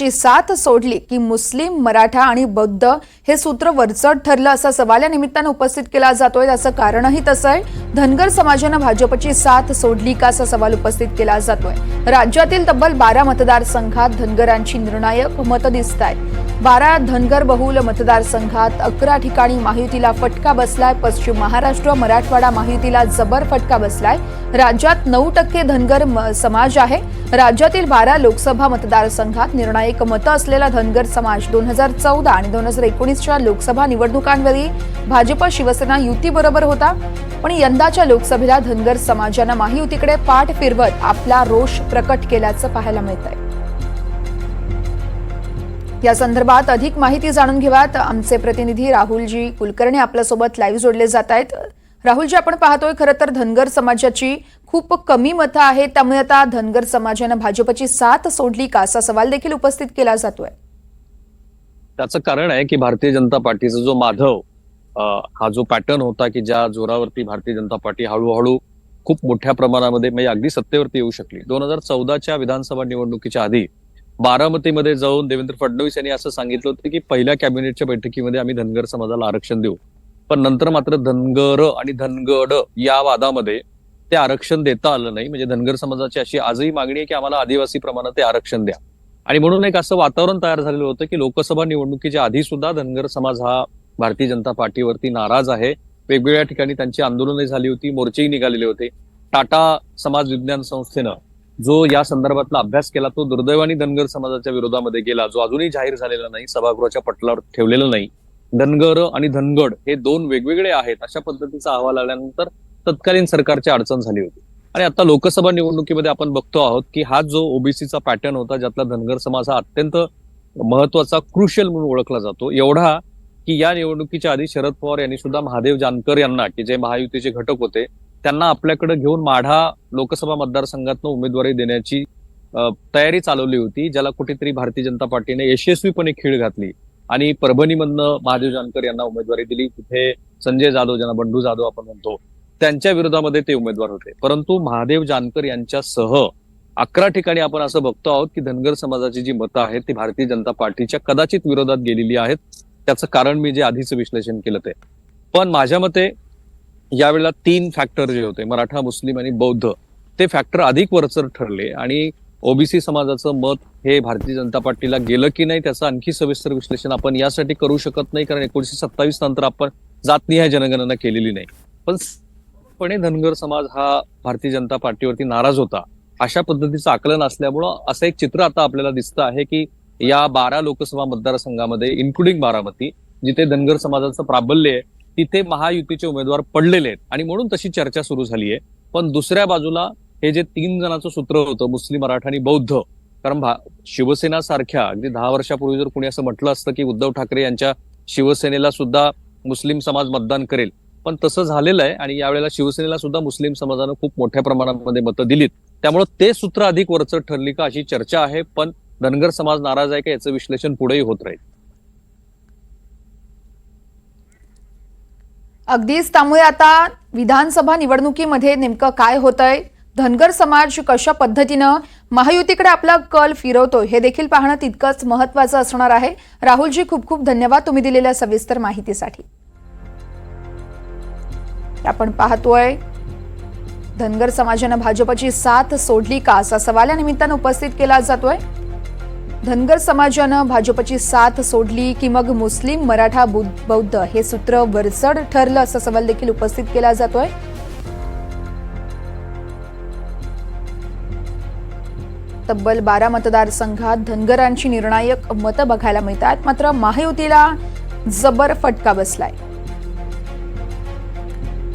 ची साथ सोडली की मुस्लिम मराठा आणि बौद्ध हे सूत्र वरचढ ठरलं असा सवाल या निमित्तानं उपस्थित केला जातोय. त्याचं कारणही तसं आहे. धनगर समाजानं भाजपची साथ सोडली का असा सवाल उपस्थित केला जातोय. राज्यातील तब्बल बारा मतदारसंघात धनगरांची निर्णायक मतं दिसत आहेत बारा धनगर बहुल मतदारसंघात अकरा ठिकाणी महायुतीला फटका बसलाय. पश्चिम महाराष्ट्र मराठवाडा महायुतीला जबर फटका बसलाय. राज्यात नऊ टक्के धनगर म- समाज आहे. राज्यातील बारा लोकसभा मतदारसंघात निर्णायक मतं असलेला धनगर समाज दोन हजार चौदा आणि दोन हजार एकोणीसच्या लोकसभा निवडणुकांवेळी भाजप शिवसेना युतीबरोबर होता. पण यंदाच्या लोकसभेला धनगर समाजानं महायुतीकडे पाठ फिरवत आपला रोष प्रकट केल्याचं पाहायला मिळत आहे या संदर्भात अधिक माहिती जाणून घेऊयात. आमचे प्रतिनिधी राहुलजी कुलकर्णी आपल्यासोबत लाईव्ह जोडले जात आहेत. राहुलजी आपण पाहतोय खरं तर धनगर समाजाची खूप कमी मतं आहेत. त्यामुळे आता धनगर समाजानं भाजपची साथ सोडली का? असा सवाल देखील उपस्थित केला जातोय. त्याचं कारण आहे की भारतीय जनता पार्टीचा जो माधव हा जो पॅटर्न होता की ज्या जोरावरती भारतीय जनता पार्टी हळूहळू खूप मोठ्या प्रमाणामध्ये म्हणजे अगदी सत्तेवरती येऊ शकली. दोन हजार चौदाच्या विधानसभा निवडणुकीच्या आधी बारामतीमध्ये जाऊन देवेंद्र फडणवीस यांनी असं सांगितलं होतं की पहिल्या कॅबिनेटच्या बैठकीमध्ये आम्ही धनगर समाजाला आरक्षण देऊ. पण नंतर मात्र धनगर आणि धनगड या वादामध्ये ते आरक्षण देता आलं नाही. म्हणजे धनगर समाजाची अशी आजही मागणी आहे की आम्हाला आदिवासी प्रमाणात ते आरक्षण द्या. आणि म्हणून एक असं वातावरण तयार झालेलं होतं की लोकसभा निवडणुकीच्या आधी सुद्धा धनगर समाज हा भारतीय जनता पार्टीवरती नाराज आहे. वेगवेगळ्या ठिकाणी त्यांची आंदोलनही झाली होती मोर्चेही निघालेले होते. टाटा समाज विज्ञान संस्थेनं जो या संदर्भातला अभ्यास केला तो दुर्दैवानी धनगर समाजाच्या विरोधामध्ये गेला जो अजूनही जाहीर झालेला नाही सभागृहाच्या पटलावर ठेवलेला नाही. धनगर आणि धनगड हे दोन वेगवेगळे आहेत अशा पद्धतीचा अहवाल आल्यानंतर तत्कालीन सरकारची अडचण झाली होती. आणि आता लोकसभा निवडणुकीमध्ये आपण बघतो आहोत की हा जो ओबीसीचा पॅटर्न होता ज्यातला धनगर समाज हा अत्यंत महत्त्वाचा क्रुशियल म्हणून ओळखला जातो एवढा की या निवडणुकीच्या आधी शरद पवार यांनी सुद्धा महादेव जानकर यांना की जे महायुतीचे घटक होते त्यांना आपल्याकडे घेऊन माढा लोकसभा मतदारसंघातनं उमेदवारी देण्याची तयारी चालवली होती ज्याला कुठेतरी भारतीय जनता पार्टीने यशस्वीपणे खीळ घातली आणि परभणीमधनं महादेव जानकर यांना उमेदवारी दिली. तिथे संजय जाधव ज्यांना बंडू जाधव आपण म्हणतो त्यांच्या विरोधामध्ये ते उमेदवार होते. परंतु महादेव जानकर यांच्यासह अकरा ठिकाणी आपण असं बघतो आहोत की धनगर समाजाची जी मतं आहेत ती भारतीय जनता पार्टीच्या कदाचित विरोधात गेलेली आहेत. त्याचं कारण मी जे आधीच विश्लेषण केलं ते. पण माझ्या मते यावेळेला तीन फॅक्टर जे होते मराठा मुस्लिम आणि बौद्ध ते फॅक्टर अधिक वरचर ठरले. आणि ओबीसी समाजाचं मत हे भारतीय जनता पार्टीला गेलं की नाही त्याचं आणखी सविस्तर विश्लेषण आपण यासाठी करू शकत नाही कारण एकोणीशे सत्तावीस नंतर आपण जातनिहाय जनगणना केलेली नाही. पण पण धनगर समाज हा भारतीय जनता पार्टीवरती नाराज होता. अशा पद्धतीचं आकलन असल्यामुळं असं एक चित्र आता आपल्याला दिसतं आहे की या बारा लोकसभा मतदारसंघामध्ये इन्क्लुडिंग बारामती जिथे धनगर समाजाचं प्राबल्य आहे तिथे महायुतीचे उमेदवार पडलेले आहेत. आणि म्हणून तशी चर्चा सुरू झाली आहे पण दुसऱ्या बाजूला हे जे तीन जणांचं सूत्र होतं मुस्लिम मराठा आणि बौद्ध कारण शिवसेना सारख्या अगदी दहा वर्षापूर्वी जर कुणी असं म्हटलं असतं की उद्धव ठाकरे यांच्या शिवसेनेला सुद्धा मुस्लिम समाज मतदान करेल. पण तसं झालेलं आहे आणि यावेळेला शिवसेनेला सुद्धा मुस्लिम समाजानं खूप मोठ्या प्रमाणामध्ये मतं दिलीत. त्यामुळे ते सूत्र अधिक वरचढ ठरली का अशी चर्चा आहे पण धनगर समाज नाराज आहे का याचं विश्लेषण पुढेही होत राहील. अगदीच त्यामुळे आता विधानसभा निवडणुकीमध्ये नेमकं काय होतंय? धनगर समाज कशा पद्धतीनं महायुतीकडे आपला कल फिरवतोय हे देखील पाहणं तितकंच महत्वाचं असणार आहे. राहुलजी खूप खूप धन्यवाद तुम्ही दिलेल्या सविस्तर माहितीसाठी. आपण पाहतोय धनगर समाजानं भाजपची साथ सोडली का? असा सवाल या निमित्तानं उपस्थित केला जातोय. धनगर समाजानं भाजपची साथ सोडली की मग मुस्लिम मराठा बौद्ध बौद्ध हे सूत्र वरचढ ठरलं असा सवाल देखील उपस्थित केला जातोय. तब्बल बारा मतदारसंघात धनगरांची निर्णायक मतं बघायला मिळतात. मात्र महायुतीला जबर फटका बसलाय.